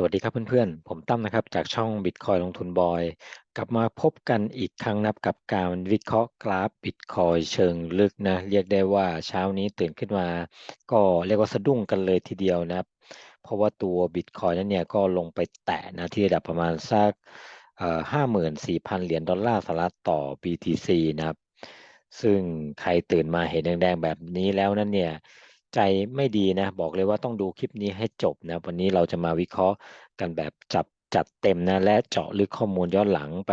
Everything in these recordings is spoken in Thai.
สวัสดีครับเพื่อนๆ ผมตั้มนะครับ จากช่องบิตคอยลงทุนบอย กลับมาพบกันอีกครั้งนับกับการวิเคราะห์กราฟบิตคอยเชิงลึกนะ เรียกได้ว่าเช้านี้ตื่นขึ้นมา ก็เรียกว่าสะดุ้งกันเลยทีเดียวนะครับ เพราะว่าตัวบิตคอยนั้นเนี่ยก็ลงไปแตะนะที่ระดับประมาณสักห้าหมื่นสี่พันเหรียญดอลลาร์สหรัฐต่อ BTC นะครับ ซึ่งใครตื่นมาเห็นแดงๆแบบนี้แล้วนั้นเนี่ย ใจไม่ดีนะ บอกเลยว่าต้องดูคลิปนี้ให้จบนะ วันนี้เราจะมาวิเคราะห์กันแบบจับจัดเต็มนะ และเจาะลึกข้อมูลย้อนหลังไป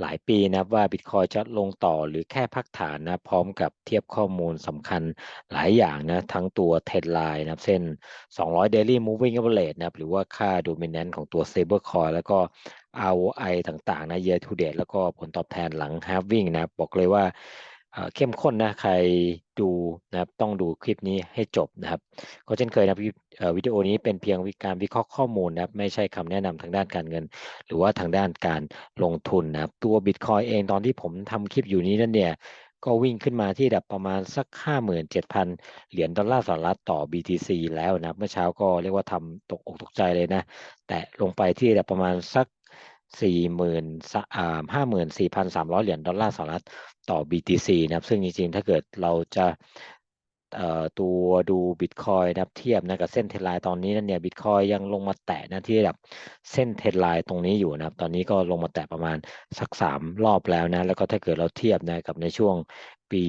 หลายปีนะว่าบิตคอยจะลงต่อหรือแค่พักฐานนะ พร้อมกับเทียบข้อมูลสำคัญหลายอย่างนะ ทั้งตัวเทรนไลน์นะเส้น 200 daily moving average นะหรือว่าค่า dominant ของตัว stablecoin แล้วก็ ROI ต่างๆนะ year to date แล้วก็ผลตอบแทนหลัง halving นะ บอกเลยว่า เข้มข้นนะใครดูนะครับต้องดูคลิปนี้ให้จบนะครับก็เช่นเคยนะวิดีโอนี้เป็นเพียงการวิเคราะห์ข้อมูลนะครับไม่ใช่คำแนะนำทางด้านการเงิน หรือว่าทางด้านการลงทุนนะครับตัวบิตคอยเองตอนที่ผมทำคลิปอยู่นี้นั่นเนี่ยก็วิ่งขึ้นมาที่ดับประมาณสัก 57,000 เหรียญดอลลาร์สหรัฐต่อ BTC แล้วนะเมื่อเช้าก็เรียกว่าทำตกอกตกใจเลยนะ แต่ลงไปที่ดับประมาณสัก สี่หมื่นห้าหมื่นสี่พันสามร้อยเหรียญดอลลาร์สหรัฐต่อ BTC นะครับ ซึ่งจริงๆ ถ้าเกิดเราจะตัวดูบิตคอยนะครับเทียบนะกับเส้นเทรไลน์ตอนนี้นั่นเนี่ยบิตคอยยังลงมาแตะนะที่ระดับเส้นเทรไลน์ตรงนี้อยู่นะครับ ตอนนี้ก็ลงมาแตะประมาณสักสามรอบแล้วนะ แล้วก็ถ้าเกิดเราเทียบนะกับในช่วงปี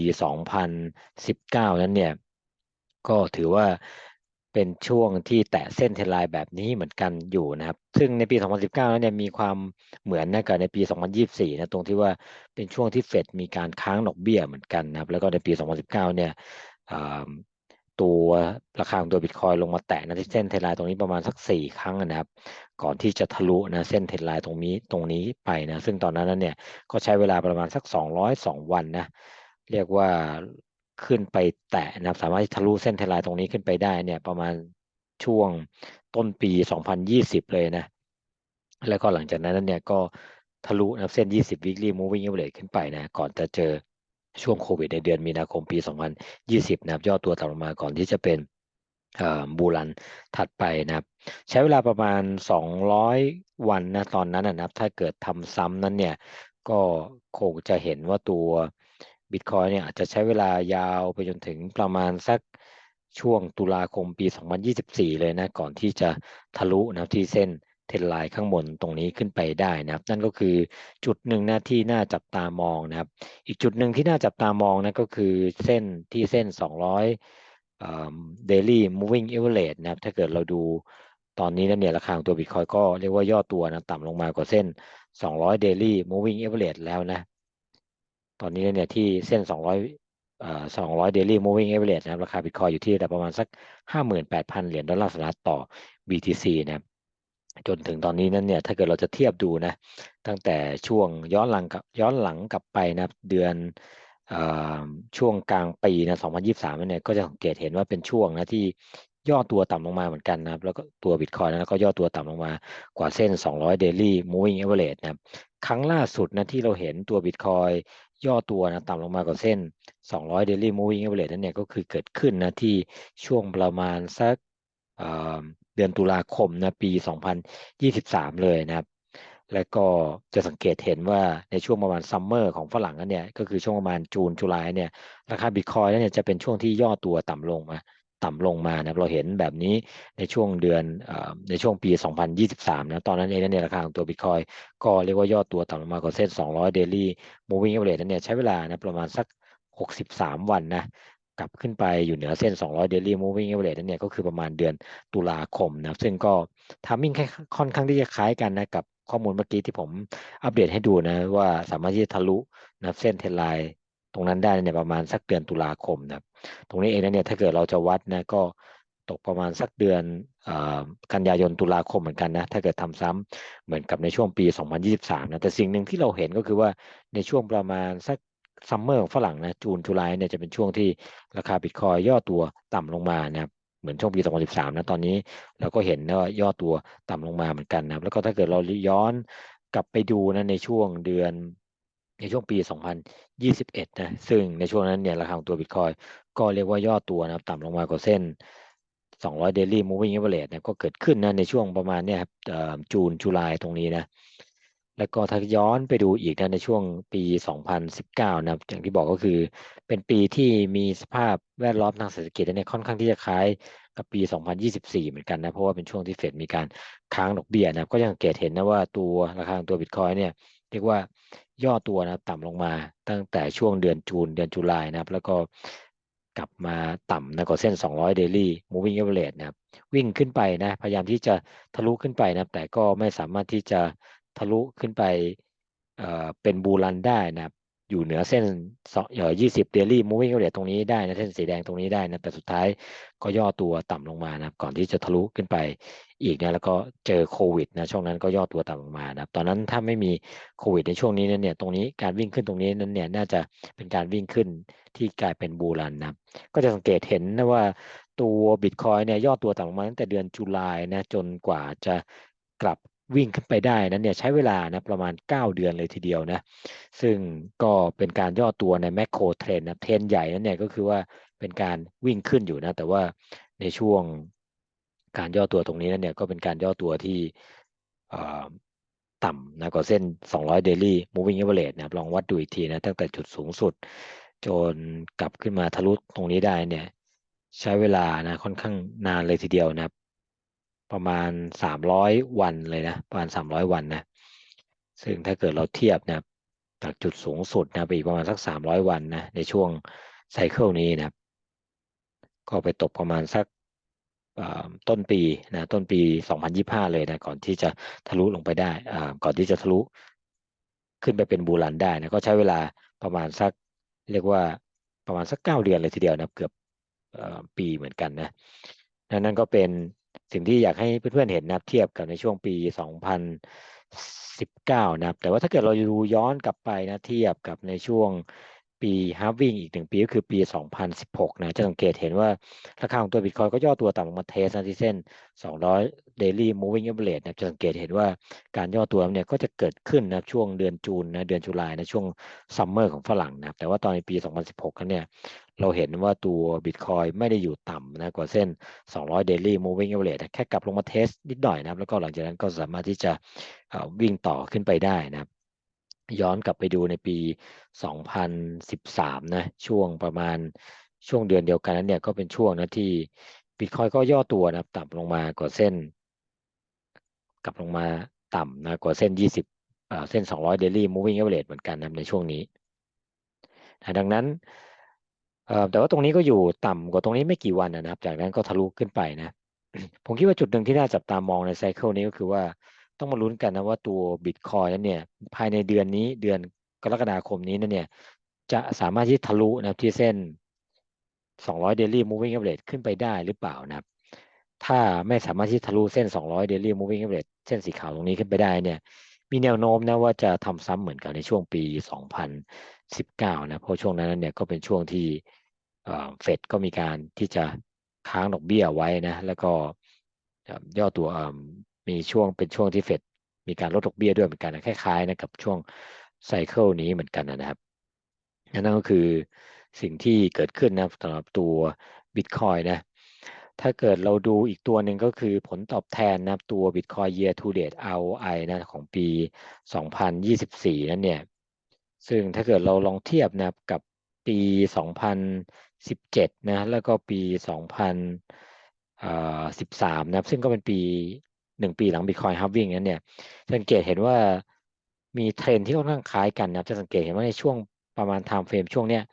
2019 นั้นเนี่ย ก็ถือว่า เป็นช่วงที่แตะเส้นเทรลน์แบบนี้เหมือนกันอยู่นะครับ ซึ่งในปี 2019นั้นเนี่ยมีความเหมือนนะกับในปี 2024 นะตรงที่ว่าเป็นช่วงที่เฟดมีการค้างดอกเบี้ยเหมือนกันนะครับ แล้วก็ในปี 2019 เนี่ยตัวราคาของตัวบิตคอยลงมาแตะนะที่เส้นเทรลน์ตรงนี้ประมาณสัก 4 ครั้งนะครับ ก่อนที่จะทะลุนะเส้นเทรลน์ตรงนี้ตรงนี้ไปนะ ซึ่งตอนนั้นเนี่ยก็ใช้เวลาประมาณสัก 202 วันนะ เรียกว่า ขึ้นไปแตะนะครับ สามารถทะลุเส้นเทรนไลน์ตรงนี้ขึ้นไปได้เนี่ยประมาณช่วงต้นปี 2020 เลยนะ แล้วก็หลังจากนั้นเนี่ยก็ทะลุนะเส้น 20 weekly moving average ขึ้นไปนะ ก่อนจะเจอช่วงโควิดในเดือนมีนาคมปี 2020 นะครับย่อตัวต่ำลงมาก่อนที่จะเป็นบูรันถัดไปนะครับ ใช้เวลาประมาณ 200 วันนะตอนนั้นนะครับ ถ้าเกิดทำซ้ำนั้นเนี่ย ก็คงจะเห็นว่าตัว บิตคอยเนี่ยอาจจะใช้เวลายาวไปจนถึงประมาณสักช่วงตุลาคมปี 2024 เลยนะ ก่อนที่จะทะลุนะที่เส้นเทรนไลน์ข้างบนตรงนี้ขึ้นไปได้นะครับ นั่นก็คือจุดหนึ่งหนะที่น่าจับตามองนะครับ อีกจุดหนึ่งที่น่าจับตามองนะก็คือเส้นที่เส้น 200 daily moving average นะครับ ถ้าเกิดเราดูตอนนี้แล้วเนี่ยราคาของตัวบิตคอยก็เรียกว่าย่อตัวนะต่ำลงมากว่าเส้น 200 daily moving average แล้วนะ ตอนนี้เนี่ยที่เส้น 200เอ่อ200 daily moving average นะครับ ราคาบิตคอยอยู่ที่ระดับประมาณสัก 58,000 เหรียญดอลลาร์สหรัฐต่อ BTC นะครับจนถึงตอนนี้นั้นเนี่ย ถ้าเกิดเราจะเทียบดูนะ ตั้งแต่ช่วงย้อนหลังกับย้อนหลังกลับไปนะเดือนช่วงกลางปีนะ 2023 เนี่ย ก็จะสังเกตเห็นว่าเป็นช่วงนะที่ย่อตัวต่ำลงมาเหมือนกันนะครับ แล้วก็ตัวบิตคอยนะก็ย่อตัวต่ำลงมากว่าเส้น 200 daily moving average นะครับ ครั้งล่าสุดนะที่เราเห็นตัวบิตคอย ย่อตัวนะต่ำลงมากว่าเส้น 200 daily moving average นั่นเนี่ยก็คือเกิดขึ้นนะที่ช่วงประมาณสักเดือนตุลาคมนะปี 2023 เลยนะครับ และก็จะสังเกตเห็นว่าในช่วงประมาณซัมเมอร์ของฝรั่งนั่นเนี่ยก็คือช่วงประมาณจูนจุลายเนี่ยราคาบิตคอยเนี่ยจะเป็นช่วงที่ย่อตัวต่ำลงมา ต่ำลงมานะเราเห็นแบบนี้ในช่วงเดือนในช่วงปี 2023 นะตอนนั้นเองเนี่ยราคาของตัวบิตคอยก็เรียกว่าย่อตัวต่ำลงมากว่าเส้น 200 daily moving average นั้นเนี่ยใช้เวลานะประมาณสัก 63 วันนะกลับขึ้นไปอยู่เหนือเส้น 200 daily moving average นั้นเนี่ยก็คือประมาณเดือนตุลาคมนะซึ่งก็ทามมิ่งค่อนข้างที่จะคล้ายกันนะกับข้อมูลเมื่อกี้ที่ผมอัปเดตให้ดูนะว่าสามารถที่จะทะลุนะเส้นเทรนไลน์ ตรงนั้นได้เนี่ยประมาณสักเดือนตุลาคมนะครับ ตรงนี้เองนะเนี่ยถ้าเกิดเราจะวัดนะก็ตกประมาณสักเดือนกันยายนตุลาคมเหมือนกันนะถ้าเกิดทำซ้ำเหมือนกับในช่วงปี 2023นะแต่สิ่งหนึ่งที่เราเห็นก็คือว่าในช่วงประมาณสักซัมเมอร์ของฝรั่งนะจูนจุลายเนี่ยจะเป็นช่วงที่ราคาบิตคอยย่อตัวต่ำลงมานะครับเหมือนช่วงปี 2013 นะตอนนี้เราก็เห็นว่าย่อตัวต่ำลงมาเหมือนกันนะแล้วก็ถ้าเกิดเราย้อนกลับไปดูนะในช่วงเดือน ในช่วงปี 2021 นะ ซึ่งในช่วงนั้นเนี่ยราคาของตัวบิตคอยก็เรียกว่าย่อตัวนะครับต่ำลงมากว่าเส้น 200 daily moving average เนี่ยก็เกิดขึ้นนะในช่วงประมาณเนี่ยครับจูนจุลายตรงนี้นะ แล้วก็ถ้าย้อนไปดูอีกนะในช่วงปี 2019 นะครับอย่างที่บอกก็คือเป็นปีที่มีสภาพแวดล้อมทางเศรษฐกิจเนี่ยค่อนข้างที่จะคล้ายกับปี 2024 เหมือนกันนะเพราะว่าเป็นช่วงที่เฟดมีการค้างดอกเบี้ยนะก็ยังสังเกตเห็นนะว่าตัวราคาของตัวบิตคอยเนี่ยเรียกว่า ย่อตัวนะต่ำลงมาตั้งแต่ช่วงเดือนจูนเดือนจุลายนะครับ แล้วก็กลับมาต่ำนะกว่าเส้น 200 daily moving average นะครับวิ่งขึ้นไปนะพยายามที่จะทะลุขึ้นไปนะแต่ก็ไม่สามารถที่จะทะลุขึ้นไปเเป็นบูรันได้นะครับ อยู่เหนือเส้นสองเอ่อ20 daily moving average ตรงนี้ได้นะเส้นสีแดงตรงนี้ได้นะแต่สุดท้ายก็ย่อตัวต่ำลงมานะครับก่อนที่จะทะลุขึ้นไปอีกนะแล้วก็เจอโควิดนะช่วงนั้นก็ย่อตัวต่ำลงมานะตอนนั้นถ้าไม่มีโควิดในช่วงนี้นั้นเนี่ยตรงนี้การวิ่งขึ้นตรงนี้นั้นเนี่ยน่าจะเป็นการวิ่งขึ้นที่กลายเป็นบูรันนะก็จะสังเกตเห็นนะว่าตัวบิตคอยเนี่ยย่อตัวต่ำลงมาตั้งแต่เดือนจุลายนะจนกว่าจะกลับ วิ่งขึ้นไปได้นั้นเนี่ยใช้เวลานะประมาณ 9 เดือนเลยทีเดียวนะซึ่งก็เป็นการย่อตัวในแมคโครเทรนนะเทรนใหญ่นั้นเนี่ยก็คือว่าเป็นการวิ่งขึ้นอยู่นะแต่ว่าในช่วงการย่อตัวตรงนี้นั้นเนี่ยก็เป็นการย่อตัวที่ต่ำนะกว่าเส้น 200 daily moving average นะลองวัดดูอีกทีนะตั้งแต่จุดสูงสุด จนกลับขึ้นมาทะลุตรงนี้ได้เนี่ยใช้เวลานะค่อนข้างนานเลยทีเดียวนะ ประมาณ 300 วันเลยนะประมาณ 300 วันนะซึ่งถ้าเกิดเราเทียบนะจากจุดสูงสุดนะไปอีกประมาณสัก 300 วันนะในช่วงไซเคิลนี้นะก็ไปตกประมาณสักต้นปีนะต้นปี 2025 เลยนะก่อนที่จะทะลุลงไปได้ก่อนที่จะทะลุขึ้นไปเป็นบูรันได้นะก็ใช้เวลาประมาณสักเรียกว่าประมาณสักเก้าเดือนเลยทีเดียวนะเกือบปีเหมือนกันนะนั่นก็เป็น สิ่งที่อยากให้เพื่อนๆเห็นนะเทียบกับในช่วงปี 2019 นะครับ แต่ว่าถ้าเกิดเราดูย้อนกลับไปนะเทียบกับในช่วงปีฮาร์วิ่งอีกหนึ่งปีก็คือปี 2016 นะ จะสังเกตเห็นว่า ราคาของตัวบิตคอยก็ย่อตัวต่ำลงมาเทสนะที่เส้น 200 daily moving average นะจะสังเกตเห็นว่าการย่อตัวเนี่ยก็จะเกิดขึ้นนะช่วงเดือนจูนนะเดือนจุลายนะช่วงซัมเมอร์ของฝรั่งนะแต่ว่าตอนในปี 2016นั้นเนี่ย เราเห็นว่าตัวบิตคอยไม่ได้อยู่ต่ำนะกว่าเส้น 200 daily moving average แค่กลับลงมาเทสนิดหน่อยนะแล้วก็หลังจากนั้นก็สามารถที่จะวิ่งต่อขึ้นไปได้นะครับ ย้อนกลับไปดูในปี 2013 นะ ช่วงประมาณช่วงเดือนเดียวกันนั้นเนี่ยก็เป็นช่วงนะที่บิตคอยก็ย่อตัวนะต่ำลงมากว่าเส้น กลับลงมาต่ำนะกว่าเส้น 20เส้น 200 daily moving average เหมือนกันนะในช่วงนี้ ดังนั้น แต่ว่าตรงนี้ก็อยู่ต่ำกว่าตรงนี้ไม่กี่วันนะครับ จากนั้นก็ทะลุขึ้นไปนะ ผมคิดว่าจุดหนึ่งที่น่าจับตามองในไซเคิลนี้ก็คือว่าต้องมาลุ้นกันนะว่าตัวบิตคอยนั้นเนี่ยภายในเดือนนี้เดือนกรกฎาคมนี้นั่นเนี่ย จะสามารถที่ทะลุนะครับที่เส้น 200 daily moving average ขึ้นไปได้หรือเปล่านะครับ ถ้าไม่สามารถที่ทะลุเส้น 200 daily moving average เส้นสีขาวตรงนี้ขึ้นไปได้เนี่ย มีแนวโน้มนะว่าจะทำซ้ำเหมือนกันในช่วงปี 2019 นะเพราะช่วงนั้นเนี่ยก็เป็นช่วงที่ เฟดก็มีการที่จะค้างดอกเบี้ยไว้นะแล้วก็ย่อตัวมีช่วงเป็นช่วงที่เฟดมีการลดดอกเบี้ยด้วยเหมือนกันนะคล้ายๆนะกับช่วงไซเคิลนี้เหมือนกันนะครับนั่นก็คือสิ่งที่เกิดขึ้นนะสำหรับตัวบิตคอยนะถ้าเกิดเราดูอีกตัวหนึ่งก็คือผลตอบแทนนะตัว Bitcoin Year to Date ROI นะของปี 2024 นั่นเนี่ย ซึ่งถ้าเกิดเราลองเทียบนะกับปี 2017นะแล้วก็ปี 2013นะซึ่งก็เป็นปีหนึ่งปีหลัง Bitcoin halving นั้นเนี่ยสังเกตเห็นว่ามีเทรนที่ค่อนข้างคล้ายกันนะจะสังเกตเห็นว่าในช่วงประมาณ time frame ช่วงเนี้ย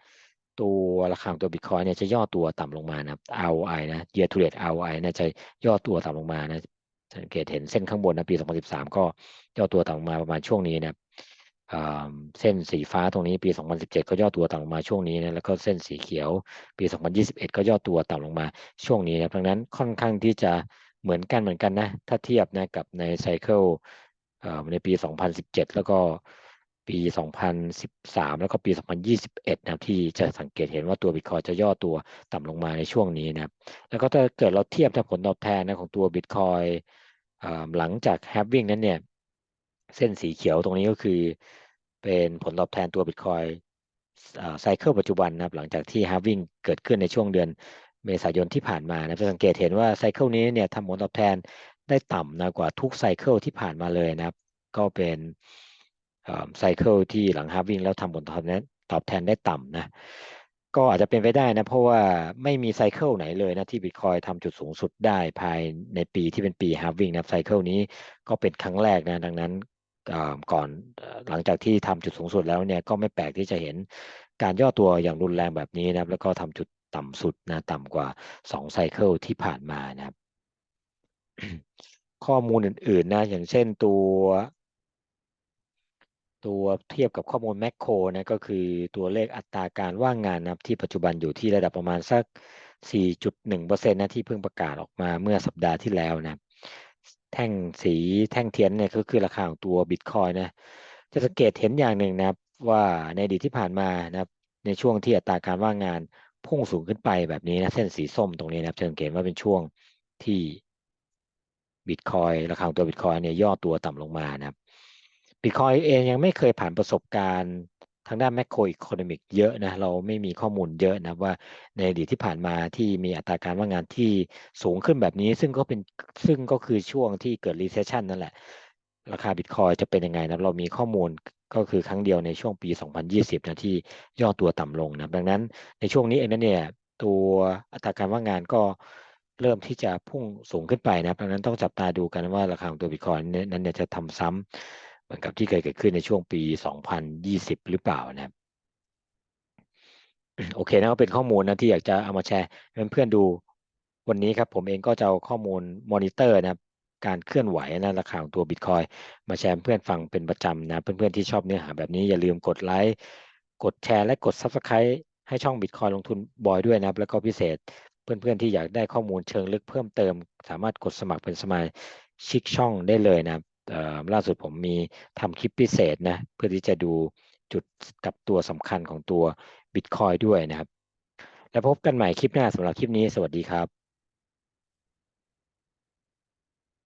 ตัวราคาตัว Bitcoin เนี่ยจะย่อตัวต่ำลงมานะ ROI นะ year to date ROI นะจะย่อตัวต่ำลงมานะสังเกตเห็นเส้นข้างบนนะปี 2013 ก็ย่อตัวต่ำลงมาประมาณช่วงนี้นะ เส้นสีฟ้าตรงนี้ปี 2017 ก็ย่อตัวต่ำลงมาช่วงนี้นะแล้วก็เส้นสีเขียวปี 2021 ก็ย่อตัวต่ำลงมาช่วงนี้นะดังนั้นค่อนข้างที่จะเหมือนกันเหมือนกันนะ ถ้าเทียบนะกับในไซเคิลในปี 2017 แล้วก็ปี 2013 แล้วก็ปี 2021 นะที่จะสังเกตเห็นว่าตัวบิตคอยจะย่อตัวต่ำลงมาในช่วงนี้นะแล้วก็ถ้าเกิดเราเทียบถ้าผลตอบแทนนะของตัวบิตคอยหลังจากแฮปวิ่งนั้นเนี่ย เส้นสีเขียวตรงนี้ก็คือ เป็นผลตอบแทนตัวบิตคอยไซเคิลปัจจุบันนะครับหลังจากที่ฮาร์วิ่งเกิดขึ้นในช่วงเดือนเมษายนที่ผ่านมานะจะสังเกตเห็นว่าไซเคิลนี้เนี่ยทำผลตอบแทนได้ต่ำนะกว่าทุกไซเคิลที่ผ่านมาเลยนะครับ ก็เป็นไซเคิลที่หลังฮาร์วิ่งแล้วทำผลตอบแทนตอบแทนได้ต่ำนะก็อาจจะเป็นไปได้นะ เพราะว่าไม่มีไซเคิลไหนเลยนะที่บิตคอยทำจุดสูงสุดได้ภายในปีที่เป็นปีฮาร์วิ่งนะไซเคิลนี้ก็เป็นครั้งแรกนะดังนั้น ก่อนหลังจากที่ทำจุดสูงสุดแล้วเนี่ยก็ไม่แปลกที่จะเห็นการย่อตัวอย่างรุนแรงแบบนี้นะครับ แล้วก็ทำจุดต่ำสุดนะต่ำกว่า2ไซเคิลที่ผ่านมานะครับ ข้อมูลอื่นๆนะอย่างเช่นตัวตัวเทียบกับข้อมูลแมคโครนะก็คือตัวเลขอัตราการว่างงานนะครับที่ปัจจุบันอยู่ที่ระดับประมาณสัก 4.1%นะที่เพิ่งประกาศออกมาเมื่อสัปดาห์ที่แล้วนะครับ แท่งสีแท่งเทียนเนี่ยก็คือราคาของตัวบิตคอยนะจะสังเกตเห็นอย่างหนึ่งนะครับว่าในอดีตที่ผ่านมานะครับในช่วงที่อัตราการว่างงานพุ่งสูงขึ้นไปแบบนี้นะเส้นสีส้มตรงนี้นะครับจะสังเกตว่าเป็นช่วงที่บิตคอยราคาของตัวบิตคอยเนี่ยย่อตัวต่ำลงมานะครับบิตคอยเองยังไม่เคยผ่านประสบการณ์ ทางด้านแมคโครอีโคโนมิกเยอะนะเราไม่มีข้อมูลเยอะนะว่าในอดีตที่ผ่านมาที่มีอัตราการว่างงานที่สูงขึ้นแบบนี้ ซึ่งก็เป็นซึ่งก็คือช่วงที่เกิดรีเซชชันนั่นแหละ ราคาบิตคอยจะเป็นยังไงนะเรามีข้อมูลก็คือครั้งเดียวในช่วงปี 2020 นะที่ย่อตัวต่ำลงนะดังนั้นในช่วงนี้เองนั้นเนี่ยตัวอัตราการว่างงานก็เริ่มที่จะพุ่งสูงขึ้นไปนะดังนั้นต้องจับตาดูกันว่าราคาของตัวบิตคอยนั้นเนี่ยจะทำซ้ำ เหมือนกับที่เคยเกิดขึ้นในช่วงปี 2020 หรือเปล่านะครับโอเคนะก็เป็นข้อมูลนะที่อยากจะเอามาแชร์เพื่อนๆดูวันนี้ครับผมเองก็จะเอาข้อมูลมอนิเตอร์นะครับการเคลื่อนไหวนะราคาของตัวบิตคอยมาแชร์เพื่อนฟังเป็นประจำนะเพื่อนๆที่ชอบเนื้อหาแบบนี้อย่าลืมกดไลค์กดแชร์และกด Subscribe ให้ช่องบิตคอยลงทุนบอยด้วยนะครับแล้วก็พิเศษเพื่อนๆที่อยากได้ข้อมูลเชิงลึกเพิ่มเติม สามารถกดสมัครเป็นสมาชิกช่องได้เลยนะครับ ล่าสุดผมมีทำคลิปพิเศษนะเพื่อที่จะดูจุดกับตัวสำคัญของตัว Bitcoin ด้วยนะครับ แล้วพบกันใหม่คลิปหน้าสำหรับคลิปนี้ สวัสดีครับ